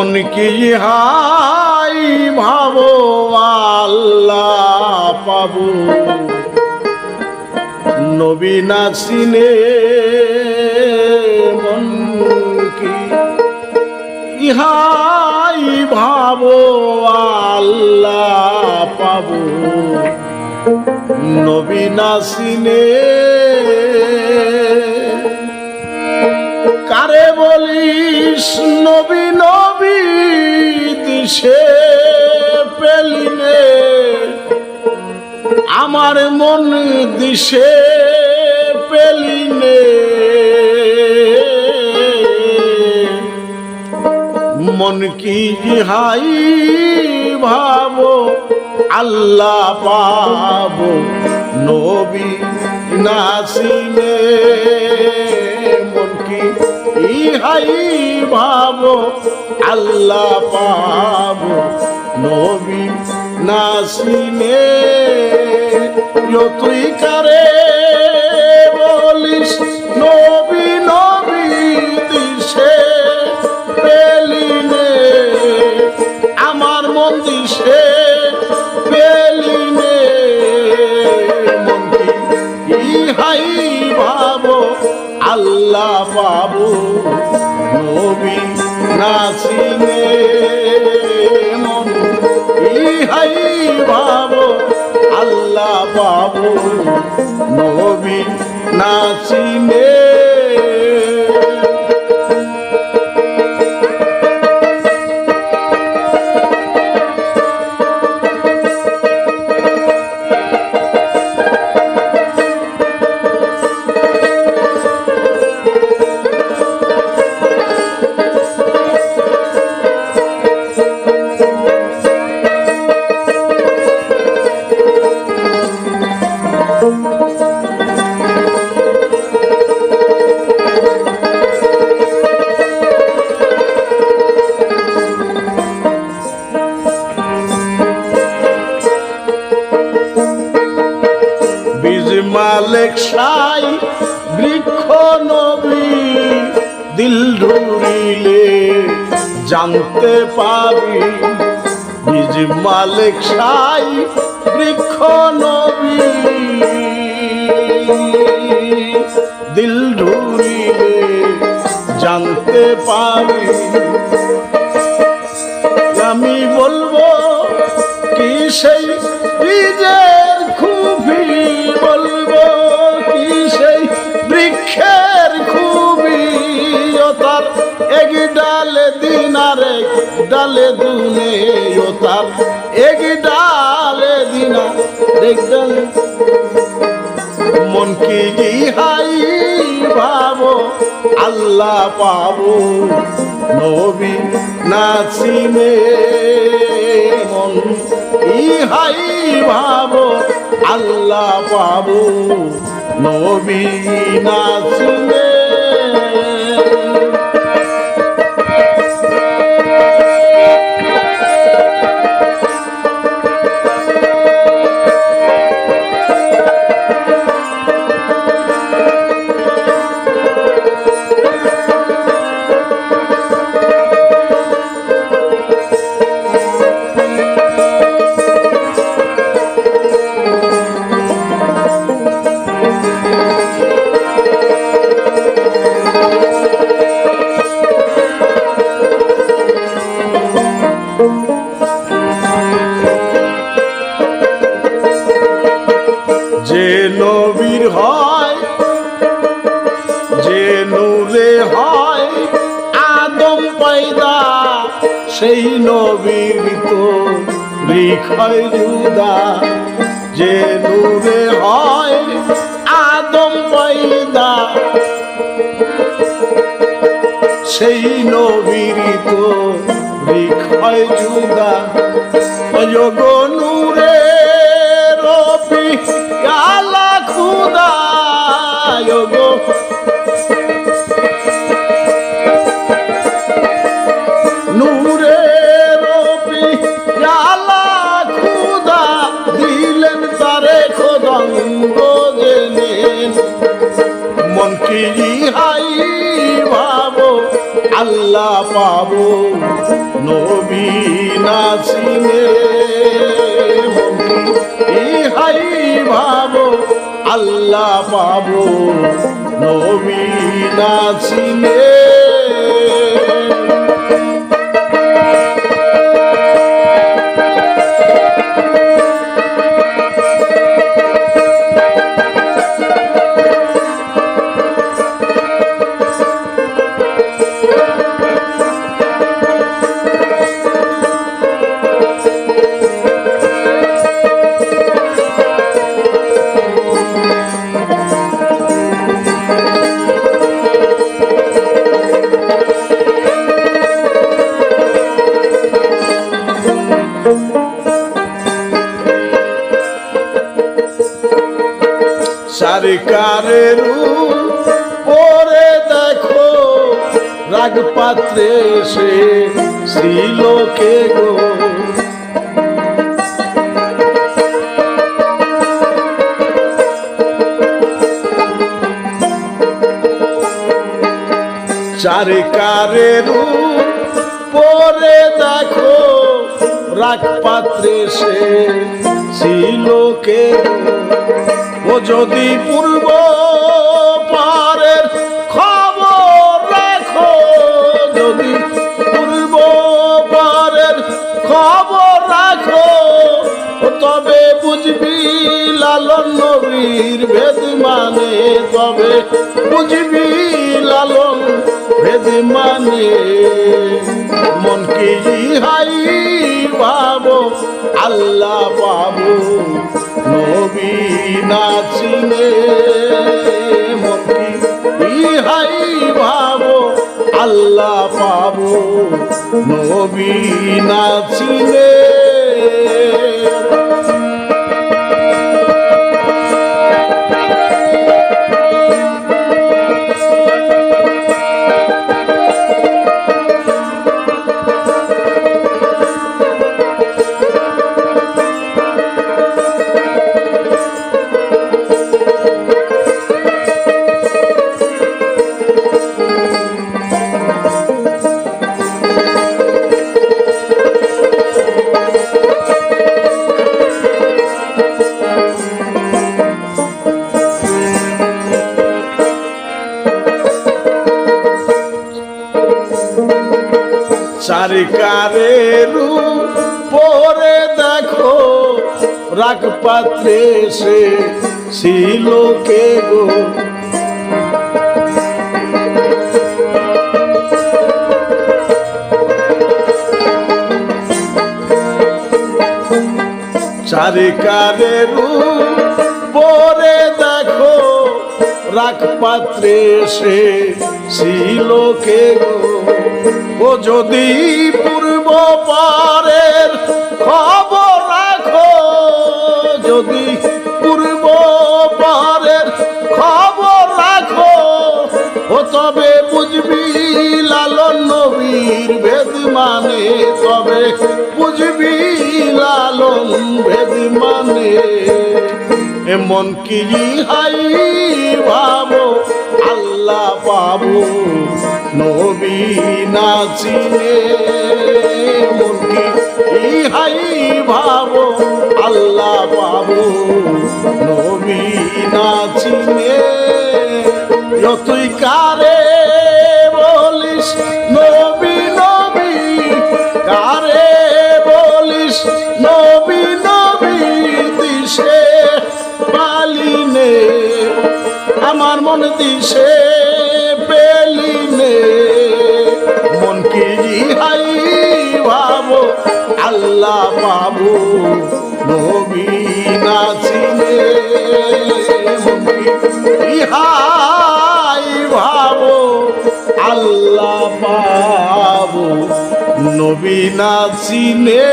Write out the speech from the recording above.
মন কি হাই ভাবো আল্লাহ পাবো। নবী নাসিনে মন কি ইহাই ভাবো আল্লাহ পাবো। নবী নাসিনে কারে বলিস আমার মন দিশে পেলিনে। মন কি হাই ভাব, আল্লাহ পাবো, নবী নাসিনে মন কি ইহাই ভাব, আল্লাহ পাবো, নবী নাসিনে তুই কারে বলিস? নবী নবী, দিশে পেলিনে আমার মন দিশে পেলিনে ইহাই ভাবো, আল্লাহ বাবু, নবী নাচিনে মন ইহাই ভাবো বাবু নবী নাচিনে মালেক সাই বৃক্ষ নবী দিল ঢুরিলে জানতে পাবি। নিজ মালেক সাই বৃক্ষ নবী। ও তার এক ডালে দিন আর মন কি হাই ভাবো? আল্লাহ পাবো। নবী নাচিনে মন ইহাই ভাবো। আল্লাহ পাবো। নবী নাচিনে নবীর হয়, যে নূরে হয় আদম পয়দা, সেই নবীর তো লিখয় জুদা যে নূরে হয় আদম পয়দা, সেই নবীর তো লিখয় জুদা অযোগ নূরে আল্লাহ পাবো। নবী না সারিকারের পরে দেখো রাগ পাত্রে সে শ্রীলোকে গো? চারিকারের পরে দেখো রাগ পাত্রে সে শ্রীলোকে গো ও যদি পূর্ব পারের খবর রাখো, যদি পূর্ব পারের খবর রাখো, তবে বুঝবি লালন নবীর ভেদ মানে তবে বুঝবি লালন ভেদ মানে। মন কি হাই আল্লাহ পাবো নবী নাচলে ইহাই ভাবো আল্লাহ পাবো নবী নাচিনে রাগ পাত্রে সে শিলোকে গো? চারিকারের পরে দেখো রাখ পাত্রে সে শিলোকে গো? ও যদি পূর্ব পারের খবর এমন কি হাই ভাবো? আল্লাহ পাবো নবী নাচিনে এমন কি ইহাই ভাবো? আল্লাহ পাবো নবী নাচিনে যতই কারে? দিশে পেলিনে মন কি হাই ভাবো, আল্লাহ পাবো, নবী নাচিনে। ইহাই ভাবো, আল্লাহ পাবো, নবী নাচিনে।